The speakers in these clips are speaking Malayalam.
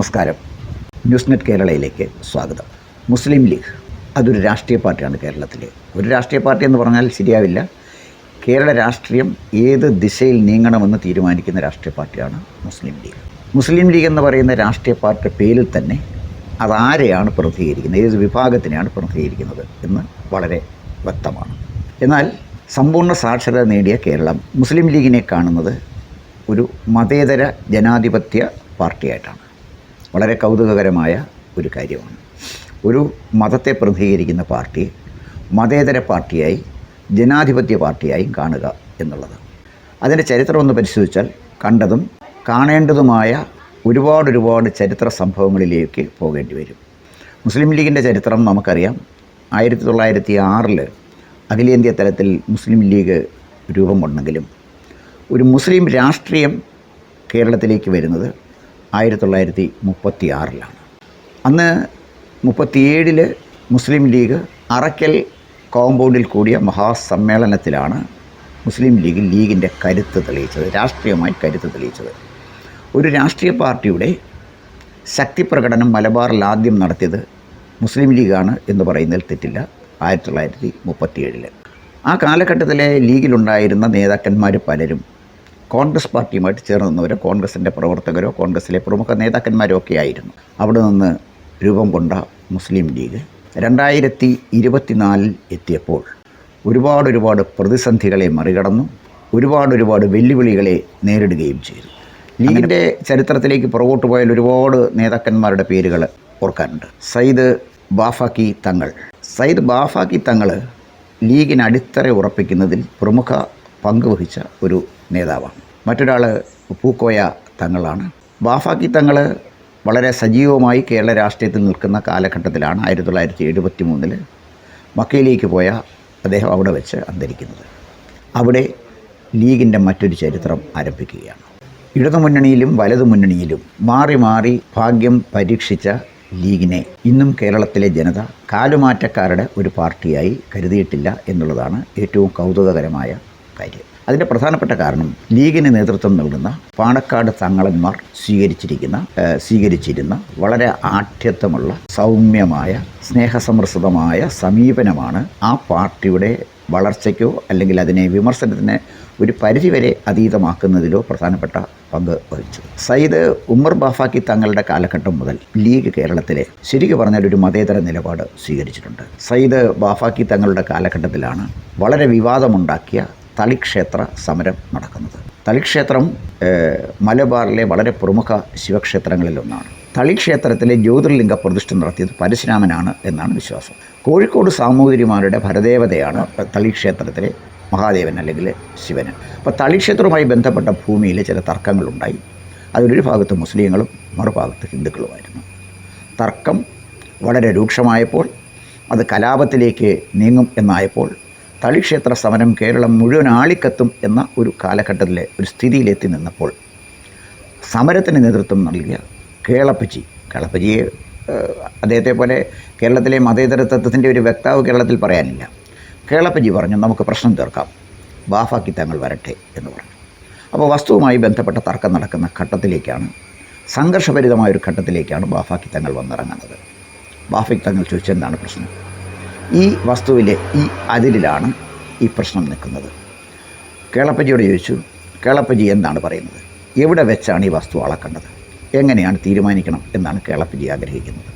നമസ്കാരം. ന്യൂസ് നെറ്റ് കേരളയിലേക്ക് സ്വാഗതം. മുസ്ലിം ലീഗ് അതൊരു രാഷ്ട്രീയ പാർട്ടിയാണ് കേരളത്തിലെ. ഒരു രാഷ്ട്രീയ പാർട്ടി എന്ന് പറഞ്ഞാൽ ശരിയാവില്ല. കേരള രാഷ്ട്രീയം ഏത് ദിശയിൽ നീങ്ങണമെന്ന് തീരുമാനിക്കുന്ന രാഷ്ട്രീയ പാർട്ടിയാണ് മുസ്ലിം ലീഗ്. മുസ്ലിം ലീഗ് എന്ന് പറയുന്ന രാഷ്ട്രീയ പാർട്ടിയുടെ പേരിൽ തന്നെ അതാരെയാണ് പ്രതികരിക്കുന്നത് ഏത് വിഭാഗത്തിനെയാണ് പ്രതികരിക്കുന്നത് എന്ന് വളരെ വ്യക്തമാണ്. എന്നാൽ സമ്പൂർണ സാക്ഷരത നേടിയ കേരളം മുസ്ലിം ലീഗിനെ കാണുന്നത് ഒരു മതേതര ജനാധിപത്യ പാർട്ടിയായിട്ടാണ്. വളരെ കൗതുകകരമായ ഒരു കാര്യമാണ്. ഒരു മതത്തെ പ്രതിനിധീകരിക്കുന്ന പാർട്ടി മതേതര പാർട്ടിയായി ജനാധിപത്യ പാർട്ടിയായും കാണുക എന്നുള്ളത്. അതിന്റെ ചരിത്രം ഒന്ന് പരിശോധിച്ചാൽ കണ്ടതും കാണേണ്ടതുമായ ഒരുപാട് ഒരുപാട് ചരിത്ര സംഭവങ്ങളിലേക്ക് പോകേണ്ടി വരും. മുസ്ലിം ലീഗിന്റെ ചരിത്രം നമുക്കറിയാം. ആയിരത്തി തൊള്ളായിരത്തി ആറിൽ അഖിലേന്ത്യാ തലത്തിൽ മുസ്ലിം ലീഗ് രൂപം കൊണ്ടെങ്കിലും ഒരു മുസ്ലിം രാഷ്ട്രീയം കേരളത്തിലേക്ക് വരുന്നത് ആയിരത്തി തൊള്ളായിരത്തി മുപ്പത്തി ആറിലാണ് അന്ന് മുപ്പത്തിയേഴിൽ മുസ്ലിം ലീഗ് അറക്കൽ കോമ്പൗണ്ടിൽ കൂടിയ മഹാസമ്മേളനത്തിലാണ് മുസ്ലിം ലീഗ് ലീഗിന്റെ കരുത്ത് തെളിയിച്ചത് രാഷ്ട്രീയമായി കരുത്ത് തെളിയിച്ചത്. ഒരു രാഷ്ട്രീയ പാർട്ടിയുടെ ശക്തി പ്രകടനം മലബാറിൽ ആദ്യം നടത്തിയത് മുസ്ലിം ലീഗാണ് എന്ന് പറയുന്നതിൽ തെറ്റില്ല ആയിരത്തി തൊള്ളായിരത്തി മുപ്പത്തിയേഴിൽ ആ കാലഘട്ടത്തിലെ ലീഗിലുണ്ടായിരുന്ന നേതാക്കന്മാർ പലരും കോൺഗ്രസ് പാർട്ടിയുമായിട്ട് ചേർന്ന് നിന്നവരോ കോൺഗ്രസിന്റെ പ്രവർത്തകരോ കോൺഗ്രസിലെ പ്രമുഖ നേതാക്കന്മാരോ ഒക്കെ ആയിരുന്നു. അവിടെ നിന്ന് രൂപം കൊണ്ട മുസ്ലിം ലീഗ് രണ്ടായിരത്തി ഇരുപത്തിനാലിൽ എത്തിയപ്പോൾ ഒരുപാട് ഒരുപാട് പ്രതിസന്ധികളെ മറികടന്നു ഒരുപാട് ഒരുപാട് വെല്ലുവിളികളെ നേരിടുകയും ചെയ്തു. ലീഗിന്റെ ചരിത്രത്തിലേക്ക് പുറകോട്ട് പോയാൽ ഒരുപാട് നേതാക്കന്മാരുടെ പേരുകൾ ഓർക്കാനുണ്ട്. സയ്യിദ് ബാഫാക്കി തങ്ങൾ. സയ്യിദ് ബാഫാക്കി തങ്ങൾ ലീഗിന് അടിത്തറ ഉറപ്പിക്കുന്നതിൽ പ്രമുഖ പങ്ക് വഹിച്ച ഒരു നേതാവാണ് മറ്റൊരാൾ പൂക്കോയ തങ്ങളാണ്. ബാഫാക്കി തങ്ങൾ വളരെ സജീവമായി കേരള രാഷ്ട്രീയത്തിൽ നിൽക്കുന്ന കാലഘട്ടത്തിലാണ് ആയിരത്തി തൊള്ളായിരത്തി എഴുപത്തി മൂന്നിൽ മക്കയിലേക്ക് പോയ അദ്ദേഹം അവിടെ വെച്ച് അന്തരിക്കുന്നത്. അവിടെ ലീഗിന്റെ മറ്റൊരു ചരിത്രം ആരംഭിക്കുകയാണ്. ഇടതുമുന്നണിയിലും വലതു മുന്നണിയിലും മാറി മാറി ഭാഗ്യം പരീക്ഷിച്ച ലീഗിനെ ഇന്നും കേരളത്തിലെ ജനത കാലുമാറ്റക്കാരുടെ ഒരു പാർട്ടിയായി കരുതിയിട്ടില്ല എന്നുള്ളതാണ് ഏറ്റവും കൗതുകകരമായ കാര്യം. അതിന്റെ പ്രധാനപ്പെട്ട കാരണം ലീഗിന് നേതൃത്വം നൽകുന്ന പാണക്കാട് തങ്ങളന്മാർ സ്വീകരിച്ചിരിക്കുന്ന സ്വീകരിച്ചിരുന്ന വളരെ ആഠ്യത്വമുള്ള സൗമ്യമായ സ്നേഹസമൃദ്ധമായ സമീപനമാണ് ആ പാർട്ടിയുടെ വളർച്ചയ്ക്കോ അല്ലെങ്കിൽ അതിനെ വിമർശനത്തിന് ഒരു പരിധിവരെ അതീതമാക്കുന്നതിലോ പ്രധാനപ്പെട്ട പങ്ക് വഹിച്ചു സയ്യിദ് ഉമ്മർ ബാഫാക്കി തങ്ങളുടെ കാലഘട്ടം മുതൽ ലീഗ് കേരളത്തിലെ ശരിക്കു പറഞ്ഞാൽ ഒരു മതേതര നിലപാട് സ്വീകരിച്ചിട്ടുണ്ട്. സയ്യിദ് ബാഫാക്കി തങ്ങളുടെ കാലഘട്ടത്തിലാണ് വളരെ വിവാദമുണ്ടാക്കിയ തളിക്ഷേത്ര സമരം നടക്കുന്നത്. തളിക്ഷേത്രം മലബാറിലെ വളരെ പ്രമുഖ ശിവക്ഷേത്രങ്ങളിലൊന്നാണ്. തളിക്ഷേത്രത്തിലെ ജ്യോതിർലിംഗ പ്രതിഷ്ഠ നടത്തിയത് പരശുരാമനാണ് എന്നാണ് വിശ്വാസം. കോഴിക്കോട് സാമൂതിരിമാരുടെ ഭരദേവതയാണ് തളിക്ഷേത്രത്തിലെ മഹാദേവൻ അല്ലെങ്കിൽ ശിവന് അപ്പോൾ തളിക്ഷേത്രവുമായി ബന്ധപ്പെട്ട ഭൂമിയിൽ ചില തർക്കങ്ങളുണ്ടായി. അതിലൊരു ഭാഗത്ത് മുസ്ലിങ്ങളും മറുഭാഗത്ത് ഹിന്ദുക്കളുമായിരുന്നു. തർക്കം വളരെ രൂക്ഷമായപ്പോൾ അത് കലാപത്തിലേക്ക് നീങ്ങും എന്നായപ്പോൾ തളിക്ഷേത്ര സമരം കേരളം മുഴുവൻ ആളിക്കത്തും എന്ന ഒരു കാലഘട്ടത്തിലെ ഒരു സ്ഥിതിയിലെത്തി നിന്നപ്പോൾ സമരത്തിന് നേതൃത്വം നൽകിയ കേളപ്പജി കേളപ്പച്ചിയെ അദ്ദേഹത്തെ പോലെ കേരളത്തിലെ മതേതര തത്വത്തിന്റെ ഒരു വ്യക്താവ് കേരളത്തിൽ പറയാനില്ല. കേളപ്പജി പറഞ്ഞു നമുക്ക് പ്രശ്നം തീർക്കാം. ബാഫാക്കി തങ്ങൾ വരട്ടെ എന്ന് പറഞ്ഞു. അപ്പോൾ വസ്തുവുമായി ബന്ധപ്പെട്ട തർക്കം നടക്കുന്ന ഘട്ടത്തിലേക്കാണ് സംഘർഷഭരിതമായ ഒരു ഘട്ടത്തിലേക്കാണ് ബാഫാക്കി തങ്ങൾ വന്നിറങ്ങുന്നത്. ബാഫിക് തങ്ങൾ ചോദിച്ചെന്താണ് പ്രശ്നം? ഈ വസ്തുവിലെ ഈ അതിലാണ് ഈ പ്രശ്നം നിൽക്കുന്നത്. കേളപ്പജിയോട് ചോദിച്ചു കേളപ്പജി എന്താണ് പറയുന്നത്? എവിടെ വെച്ചാണ് ഈ വസ്തു അളക്കേണ്ടത്? എങ്ങനെയാണ് തീരുമാനിക്കണം? എന്നാണ് കേളപ്പജി ആഗ്രഹിക്കുന്നത്.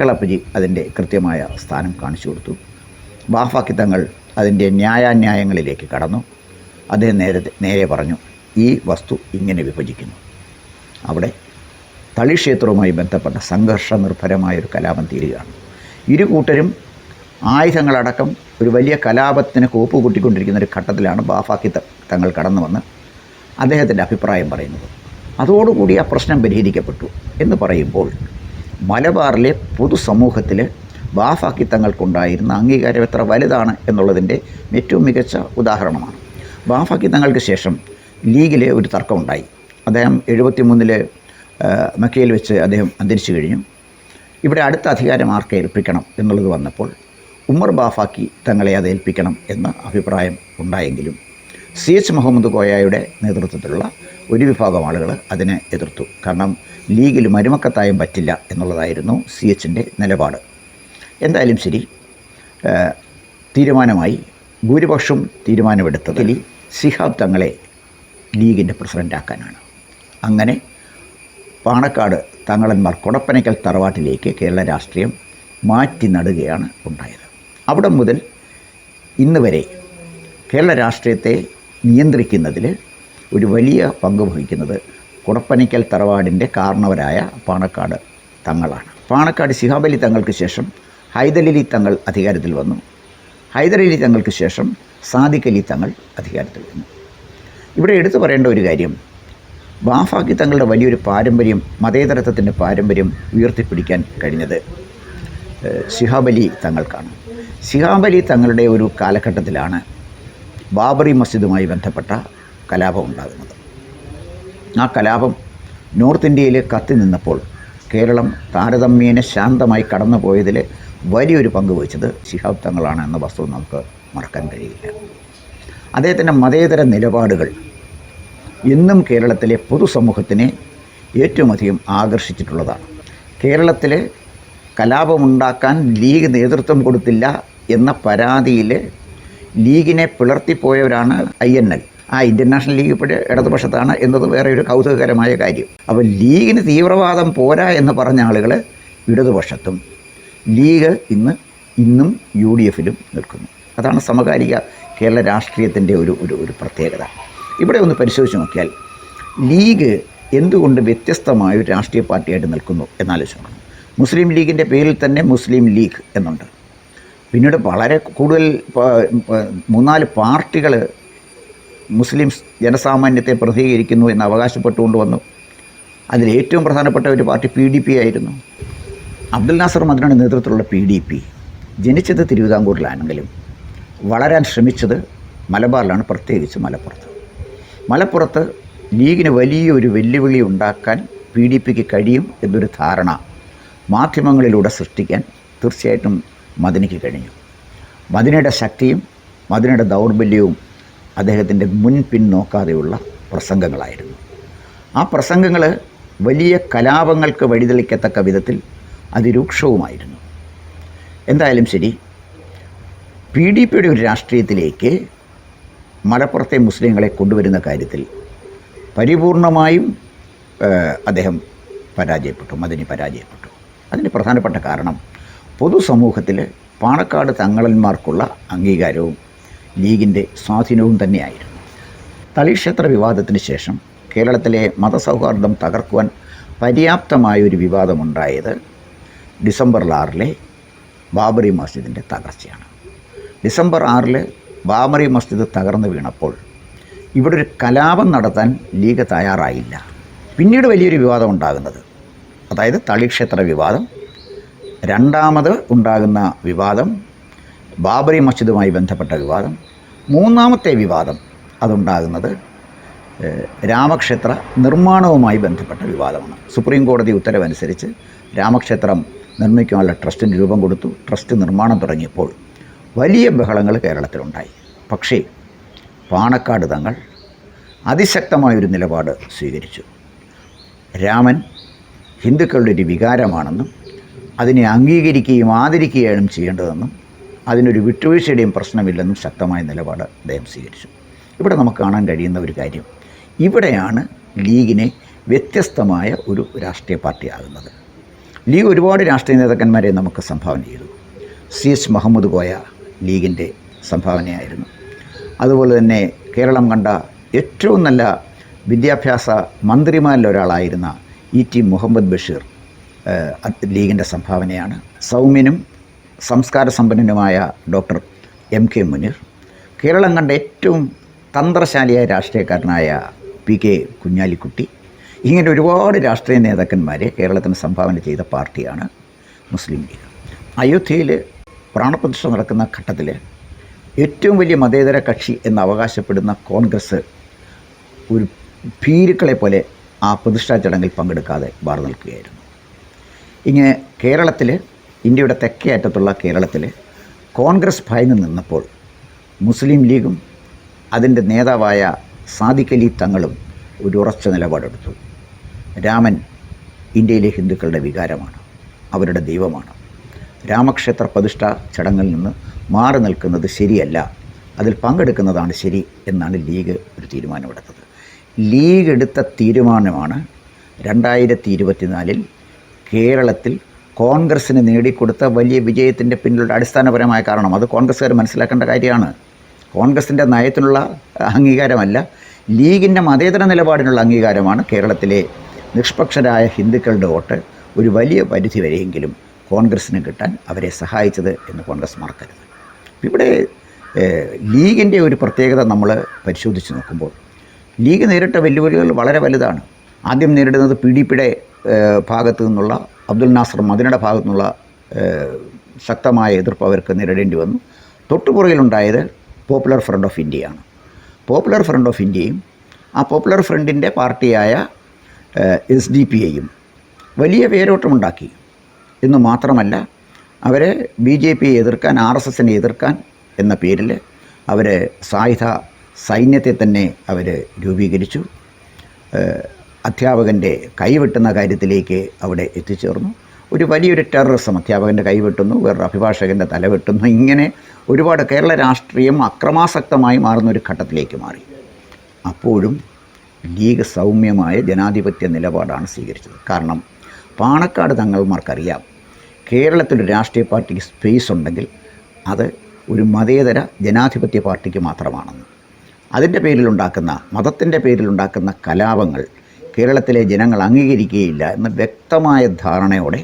കേളപ്പജി അതിന്റെ കൃത്യമായ സ്ഥാനം കാണിച്ചു കൊടുത്തു. ബാഫാക്കി തങ്ങൾ അതിന്റെ ന്യായാന്യായങ്ങളിലേക്ക് കടന്നു. അദ്ദേഹം നേരെ നേരെ പറഞ്ഞു ഈ വസ്തു ഇങ്ങനെ വിഭജിക്കുന്നു. അവിടെ തളിക്ഷേത്രവുമായി ബന്ധപ്പെട്ട സംഘർഷനിർഭരമായ ഒരു കലാപം തീരുകയാണ്. ഇരു കൂട്ടരും ആയുധങ്ങളടക്കം ഒരു വലിയ കലാപത്തിന് കോപ്പ് കൂട്ടിക്കൊണ്ടിരിക്കുന്ന ഒരു ഘട്ടത്തിലാണ് ബാഫാക്കി തങ്ങൾ കടന്നു വന്ന് അദ്ദേഹത്തിന്റെ അഭിപ്രായം പറയുന്നത്. അതോടുകൂടി ആ പ്രശ്നം പരിഹരിക്കപ്പെട്ടു എന്ന് പറയുമ്പോൾ മലബാറിലെ പൊതുസമൂഹത്തിൽ ബാഫാക്കി തങ്ങൾക്കുണ്ടായിരുന്ന അംഗീകാരം എത്ര വലുതാണ് എന്നുള്ളതിന്റെ ഏറ്റവും മികച്ച ഉദാഹരണമാണ്. ബാഫാക്കി തങ്ങൾക്ക് ശേഷം ലീഗിലെ ഒരു തർക്കമുണ്ടായി. അദ്ദേഹം എഴുപത്തി മൂന്നിൽ മക്കയിൽ വെച്ച് അദ്ദേഹം അന്തരിച്ചു കഴിഞ്ഞു. ഇവിടെ അടുത്ത അധികാരം ആർക്ക് ഏൽപ്പിക്കണം എന്നുള്ളത് വന്നപ്പോൾ ഉമ്മർ ബാഫാക്കി തങ്ങളെ അത് ഏൽപ്പിക്കണം എന്ന അഭിപ്രായം ഉണ്ടായെങ്കിലും സി എച്ച് മുഹമ്മദ് കോയയുടെ നേതൃത്വത്തിലുള്ള ഒരു വിഭാഗം ആളുകൾ അതിനെ എതിർത്തു. കാരണം ലീഗിൽ മരുമക്കത്തായും പറ്റില്ല എന്നുള്ളതായിരുന്നു സി എച്ചിന്റെ നിലപാട്. എന്തായാലും ശരി തീരുമാനമായി. ഭൂരിപക്ഷം തീരുമാനമെടുത്തതിൽ സിഹാബ് തങ്ങളെ ലീഗിന്റെ പ്രസിഡന്റാക്കാനാണ് അങ്ങനെ പാണക്കാട് തങ്ങളന്മാർ കൊടപ്പനയ്ക്കൽ തറവാട്ടിലേക്ക് കേരള രാഷ്ട്രീയം മാറ്റി നടുകയാണ് ഉണ്ടായത്. അവിടെ മുതൽ ഇന്ന് വരെ കേരള രാഷ്ട്രീയത്തെ നിയന്ത്രിക്കുന്നതിൽ ഒരു വലിയ പങ്ക് വഹിക്കുന്നത് കുടപ്പനയ്ക്കൽ തറവാടിന്റെ കാരണവരായ പാണക്കാട് തങ്ങളാണ്. പാണക്കാട് ശിഹാബലി തങ്ങൾക്ക് ശേഷം ഹൈദരലി തങ്ങൾ അധികാരത്തിൽ വന്നു. ഹൈദരലി തങ്ങൾക്ക് ശേഷം സാദിഖലി തങ്ങൾ അധികാരത്തിൽ വന്നു. ഇവിടെ എടുത്തു പറയേണ്ട ഒരു കാര്യം ബാഫാക്കി തങ്ങളുടെ വലിയൊരു പാരമ്പര്യം മതേതരത്വത്തിന്റെ പാരമ്പര്യം ഉയർത്തിപ്പിടിക്കാൻ കഴിഞ്ഞത് ശിഹാബലി തങ്ങൾക്കാണ്. ശിഹാബ് അലി തങ്ങളുടെ ഒരു കാലഘട്ടത്തിലാണ് ബാബറി മസ്ജിദുമായി ബന്ധപ്പെട്ട കലാപം ഉണ്ടാകുന്നത്. ആ കലാപം നോർത്ത് ഇന്ത്യയിൽ കത്തി നിന്നപ്പോൾ കേരളം താരതമ്യേന ശാന്തമായി കടന്നു പോയതിൽ വലിയൊരു പങ്ക് വഹിച്ചത് ശിഹാബ് തങ്ങളാണ് എന്ന വസ്തു നമുക്ക് മറക്കാൻ കഴിയില്ല. അദ്ദേഹത്തിന്റെ മതേതര നിലപാടുകൾ ഇന്നും കേരളത്തിലെ പൊതുസമൂഹത്തിനെ ഏറ്റവും അധികം ആകർഷിച്ചിട്ടുള്ളതാണ്. കേരളത്തിൽ കലാപമുണ്ടാക്കാൻ ലീഗ് നേതൃത്വം കൊടുത്തില്ല എന്ന പരാതിയിൽ ലീഗിനെ പിളർത്തിപ്പോയവരാണ് ഐ എൻ എൽ. ആ ഇന്ത്യൻ നാഷണൽ ലീഗ് ഇപ്പോൾ ഇടതുപക്ഷത്താണ് എന്നത് വേറെ ഒരു കൗതുകകരമായ കാര്യം. അപ്പോൾ ലീഗിന് തീവ്രവാദം പോരാ എന്ന് പറഞ്ഞ ആളുകൾ ഇടതുപക്ഷത്തും ലീഗ് ഇന്ന് ഇന്നും യു ഡി എഫിലും നിൽക്കുന്നു. അതാണ് സമകാലിക കേരള രാഷ്ട്രീയത്തിന്റെ ഒരു ഒരു ഒരു പ്രത്യേകത. ഇവിടെ ഒന്ന് പരിശോധിച്ച് നോക്കിയാൽ ലീഗ് എന്തുകൊണ്ട് വ്യത്യസ്തമായ ഒരു രാഷ്ട്രീയ പാർട്ടിയായിട്ട് നിൽക്കുന്നു എന്നാലോചിക്കണം മുസ്ലിം ലീഗിന്റെ പേരിൽ തന്നെ മുസ്ലിം ലീഗ് എന്നുണ്ട്. പിന്നീട് വളരെ കൂടുതൽ മൂന്നാൽ പാർട്ടികൾ മുസ്ലിം ജനസാമാന്യത്തെ പ്രതികരിക്കുന്നു എന്ന് അവകാശപ്പെട്ടുകൊണ്ട് വന്നു അതിൽ ഏറ്റവും പ്രധാനപ്പെട്ട ഒരു പാർട്ടി പി ഡി പി ആയിരുന്നു. അബ്ദുൽ നാസർ മദനാണ് നേതൃത്വത്തിലുള്ള പി ഡി പി ജനിച്ചത് തിരുവിതാംകൂറിലാണെങ്കിലും വളരാൻ ശ്രമിച്ചത് മലബാറിലാണ് പ്രത്യേകിച്ച് മലപ്പുറത്ത്. മലപ്പുറത്ത് ലീഗിന് വലിയൊരു വെല്ലുവിളി ഉണ്ടാക്കാൻ പി ഡി പിക്ക് കഴിയും എന്നൊരു ധാരണ മാധ്യമങ്ങളിലൂടെ സൃഷ്ടിക്കാൻ തീർച്ചയായിട്ടും മദനിക്ക് കഴിഞ്ഞു. മദിനയുടെ ശക്തിയും മദിനയുടെ ദൗർബല്യവും അദ്ദേഹത്തിന്റെ മുൻപിൻ നോക്കാതെയുള്ള പ്രസംഗങ്ങളായിരുന്നു. ആ പ്രസംഗങ്ങൾ വലിയ കലാപങ്ങൾക്ക് വഴിതെളിക്കത്തക്ക വിധത്തിൽ അതിരൂക്ഷവുമായിരുന്നു. എന്തായാലും ശരി പി ഡി പിയുടെ ഒരു രാഷ്ട്രീയത്തിലേക്ക് മലപ്പുറത്തെ മുസ്ലിങ്ങളെ കൊണ്ടുവരുന്ന കാര്യത്തിൽ പരിപൂർണമായും അദ്ദേഹം പരാജയപ്പെട്ടു മദിനി പരാജയപ്പെട്ടു. അതിന് പ്രധാനപ്പെട്ട കാരണം പൊതുസമൂഹത്തിൽ പാണക്കാട് തങ്ങളന്മാർക്കുള്ള അംഗീകാരവും ലീഗിന്റെ സ്വാധീനവും തന്നെയായിരുന്നു. തളിക്ഷേത്ര വിവാദത്തിന് ശേഷം കേരളത്തിലെ മതസൗഹാർദ്ദം തകർക്കുവാൻ പര്യാപ്തമായൊരു വിവാദമുണ്ടായത് ഡിസംബർ ആറിലെ ബാബറി മസ്ജിദിന്റെ തകർച്ചയാണ്. ഡിസംബർ ആറിൽ ബാബറി മസ്ജിദ് തകർന്നു വീണപ്പോൾ ഇവിടെ ഒരു കലാപം നടത്താൻ ലീഗ് തയ്യാറായില്ല. പിന്നീട് വലിയൊരു വിവാദം ഉണ്ടാകുന്നത്. അതായത് തളിക്ഷേത്ര വിവാദം രണ്ടാമത് ഉണ്ടാകുന്ന വിവാദം ബാബറി മസ്ജിദുമായി ബന്ധപ്പെട്ട വിവാദം. മൂന്നാമത്തെ വിവാദം അതുണ്ടാകുന്നത് രാമക്ഷേത്ര നിർമ്മാണവുമായി ബന്ധപ്പെട്ട വിവാദമാണ്. സുപ്രീം കോടതി ഉത്തരവനുസരിച്ച് രാമക്ഷേത്രം നിർമ്മിക്കാനുള്ള ട്രസ്റ്റിന് രൂപം കൊടുത്തു. ട്രസ്റ്റ് നിർമ്മാണം തുടങ്ങിയപ്പോൾ വലിയ ബഹളങ്ങൾ കേരളത്തിലുണ്ടായി. പക്ഷേ പാണക്കാട് തങ്ങൾ അതിശക്തമായൊരു നിലപാട് സ്വീകരിച്ചു. രാമൻ ഹിന്ദുക്കളുടെ ഒരു വികാരമാണെന്നും അതിനെ അംഗീകരിക്കുകയും ആദരിക്കുകയാണ് ചെയ്യേണ്ടതെന്നും അതിനൊരു വിട്ടുവീഴ്ചയുടെയും പ്രശ്നമില്ലെന്നും ശക്തമായ നിലപാട് അദ്ദേഹം സ്വീകരിച്ചു. ഇവിടെ നമുക്ക് കാണാൻ കഴിയുന്ന ഒരു കാര്യം. ഇവിടെയാണ് ലീഗിനെ വ്യത്യസ്തമായ ഒരു രാഷ്ട്രീയ പാർട്ടിയാകുന്നത്. ലീഗ് ഒരുപാട് രാഷ്ട്രീയ നേതാക്കന്മാരെ നമുക്ക് സംഭാവന ചെയ്തു. സി എച്ച് മുഹമ്മദ് കോയ ലീഗിന്റെ സംഭാവനയായിരുന്നു. അതുപോലെ തന്നെ കേരളം കണ്ട ഏറ്റവും നല്ല വിദ്യാഭ്യാസ മന്ത്രിമാരിൽ ഒരാളായിരുന്ന ഇ ടി മുഹമ്മദ് ബഷീർ ലീഗിന്റെ സംഭാവനയാണ്. സൗമ്യനും സംസ്കാര സമ്പന്നനുമായ doctor M K Muneer Keralam കണ്ട ഏറ്റവും തന്ത്രശാലിയായ രാഷ്ട്രീയക്കാരനായ പി കെ കുഞ്ഞാലിക്കുട്ടി ഇങ്ങനെ ഒരുപാട് രാഷ്ട്രീയ നേതാക്കന്മാരെ കേരളത്തിന് സംഭാവന ചെയ്ത പാർട്ടിയാണ് മുസ്ലിം ലീഗ്. അയോധ്യയിൽ പ്രാണപ്രതിഷ്ഠ നടക്കുന്ന ഘട്ടത്തിൽ ഏറ്റവും വലിയ മതേതര കക്ഷി എന്ന് അവകാശപ്പെടുന്ന കോൺഗ്രസ് ഒരു ഭീരുക്കളെ പോലെ ആ പ്രതിഷ്ഠാ ചടങ്ങിൽ പങ്കെടുക്കാതെ മാറി നിൽക്കുകയായിരുന്നു ഇങ്ങനെ കേരളത്തിൽ ഇന്ത്യയുടെ തെക്കേ അറ്റത്തുള്ള കേരളത്തിൽ കോൺഗ്രസ് ഭയന്ന് നിന്നപ്പോൾ മുസ്ലിം ലീഗും അതിന്റെ നേതാവായ സാദിഖലി തങ്ങളും ഒരു ഉറച്ച നിലപാടെടുത്തു. രാമൻ ഇന്ത്യയിലെ ഹിന്ദുക്കളുടെ വികാരമാണ് അവരുടെ ദൈവമാണ്. രാമക്ഷേത്ര പ്രതിഷ്ഠ ചടങ്ങിൽ നിന്ന് മാറി നിൽക്കുന്നത് ശരിയല്ല അതിൽ പങ്കെടുക്കുന്നതാണ് ശരി എന്നാണ് ലീഗ് ഒരു തീരുമാനമെടുത്തത്. ലീഗ് എടുത്ത തീരുമാനമാണ് രണ്ടായിരത്തി ഇരുപത്തിനാലിൽ കേരളത്തിൽ കോൺഗ്രസ്സിന് നേടിക്കൊടുത്ത വലിയ വിജയത്തിന്റെ പിന്നിലുള്ള അടിസ്ഥാനപരമായ കാരണം. അത് കോൺഗ്രസ്സുകാർ മനസ്സിലാക്കേണ്ട കാര്യമാണ്. കോൺഗ്രസിന്റെ നയത്തിനുള്ള അംഗീകാരമല്ല ലീഗിന്റെ മതേതര നിലപാടിനുള്ള അംഗീകാരമാണ് കേരളത്തിലെ നിഷ്പക്ഷരായ ഹിന്ദുക്കളുടെ വോട്ട് ഒരു വലിയ പരിധി വരെയെങ്കിലും കോൺഗ്രസ്സിന് കിട്ടാൻ അവരെ സഹായിച്ചത് എന്ന് കോൺഗ്രസ് മറക്കരുത്. ഇവിടെ ലീഗിന്റെ ഒരു പ്രത്യേകത നമ്മൾ പരിശോധിച്ച് നോക്കുമ്പോൾ ലീഗ് നേരിട്ട വെല്ലുവിളികൾ വളരെ വലുതാണ്. ആദ്യം നേരിടുന്നത് പി ഡി പിയുടെ ഭാഗത്തു നിന്നുള്ള അബ്ദുൽ നാസർ മദിനയുടെ ഭാഗത്തു നിന്നുള്ള ശക്തമായ എതിർപ്പ് അവർക്ക് നേരിടേണ്ടി വന്നു. തൊട്ടുപുറകിലുണ്ടായത് പോപ്പുലർ ഫ്രണ്ട് ഓഫ് ഇന്ത്യയാണ് പോപ്പുലർ ഫ്രണ്ട് ഓഫ് ഇന്ത്യയും ആ പോപ്പുലർ ഫ്രണ്ടിന്റെ പാർട്ടിയായ എസ് ഡി പി ഐയും വലിയ വേരോട്ടമുണ്ടാക്കി. എന്ന് മാത്രമല്ല അവരെ ബി ജെ പിയെ എതിർക്കാൻ ആർ എസ് എസിനെ എതിർക്കാൻ എന്ന പേരിൽ അവർ സായുധ സൈന്യത്തെ തന്നെ അവർ രൂപീകരിച്ചു. അധ്യാപകന്റെ കൈവെട്ടുന്ന കാര്യത്തിലേക്ക് അവിടെ എത്തിച്ചേർന്നു. ഒരു വലിയൊരു ടെററിസം അധ്യാപകന്റെ കൈവിട്ടുന്നു വേറൊരു അഭിഭാഷകന്റെ തല വെട്ടുന്നു. ഇങ്ങനെ ഒരുപാട് കേരള രാഷ്ട്രീയം അക്രമാസക്തമായി മാറുന്ന ഒരു ഘട്ടത്തിലേക്ക് മാറി. അപ്പോഴും ലീഗ് സൗമ്യമായ ജനാധിപത്യ നിലപാടാണ് സ്വീകരിച്ചത്. കാരണം പാണക്കാട് തങ്ങൾമാർക്കറിയാം കേരളത്തിലൊരു രാഷ്ട്രീയ പാർട്ടിക്ക് സ്പേസ് ഉണ്ടെങ്കിൽ അത് ഒരു മതേതര ജനാധിപത്യ പാർട്ടിക്ക് മാത്രമാണെന്ന്. അതിന്റെ പേരിലുണ്ടാക്കുന്ന മതത്തിന്റെ പേരിലുണ്ടാക്കുന്ന കലാപങ്ങൾ കേരളത്തിലെ ജനങ്ങൾ അംഗീകരിക്കുകയില്ല എന്ന വ്യക്തമായ ധാരണയോടെ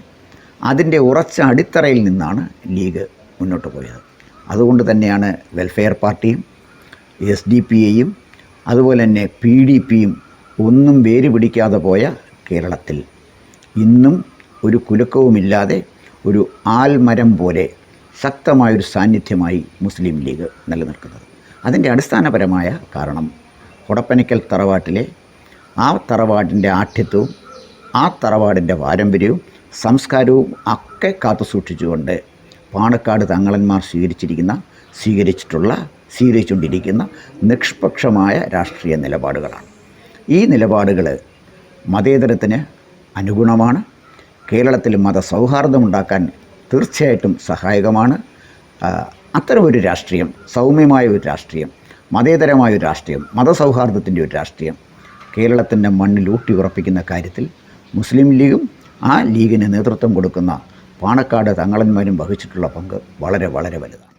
അതിന്റെ ഉറച്ച അടിത്തറയിൽ നിന്നാണ് ലീഗ് മുന്നോട്ട് പോയത്. അതുകൊണ്ട് തന്നെയാണ് വെൽഫെയർ പാർട്ടിയും എസ് ഡി പി എയും അതുപോലെ തന്നെ പി ഡി പിയും ഒന്നും വേര് പിടിക്കാതെ പോയ കേരളത്തിൽ. ഇന്നും ഒരു കുലുക്കവുമില്ലാതെ ഒരു ആൽമരം പോലെ ശക്തമായൊരു സാന്നിധ്യമായി മുസ്ലിം ലീഗ് നിലനിൽക്കുന്നത്. അതിന്റെ അടിസ്ഥാനപരമായ കാരണം കൊടപ്പനയ്ക്കൽ തറവാട്ടിലെ ആ തറവാടിന്റെ ആഠ്യത്വവും ആ തറവാടിന്റെ പാരമ്പര്യവും സംസ്കാരവും ഒക്കെ കാത്തു സൂക്ഷിച്ചുകൊണ്ട് പാണക്കാട് തങ്ങളന്മാർ സ്വീകരിച്ചിരിക്കുന്ന സ്വീകരിച്ചിട്ടുള്ള സ്വീകരിച്ചുകൊണ്ടിരിക്കുന്ന നിഷ്പക്ഷമായ രാഷ്ട്രീയ നിലപാടുകളാണ്. ഈ നിലപാടുകൾ മതേതരത്തിന് അനുഗുണമാണ്. കേരളത്തിൽ മതസൗഹാർദ്ദമുണ്ടാക്കാൻ തീർച്ചയായിട്ടും സഹായകമാണ്. അത്തരമൊരു രാഷ്ട്രീയം സൗമ്യമായ ഒരു രാഷ്ട്രീയം മതേതരമായ ഒരു രാഷ്ട്രീയം മതസൗഹാർദ്ദത്തിന്റെ ഒരു രാഷ്ട്രീയം കേരളത്തിന്റെ മണ്ണിൽ ഊട്ടിയുറപ്പിക്കുന്ന കാര്യത്തിൽ മുസ്ലിം ലീഗും ആ ലീഗിന് നേതൃത്വം കൊടുക്കുന്ന പാണക്കാട് തങ്ങളന്മാരും വഹിച്ചിട്ടുള്ള പങ്ക് വളരെ വളരെ വലുതാണ്.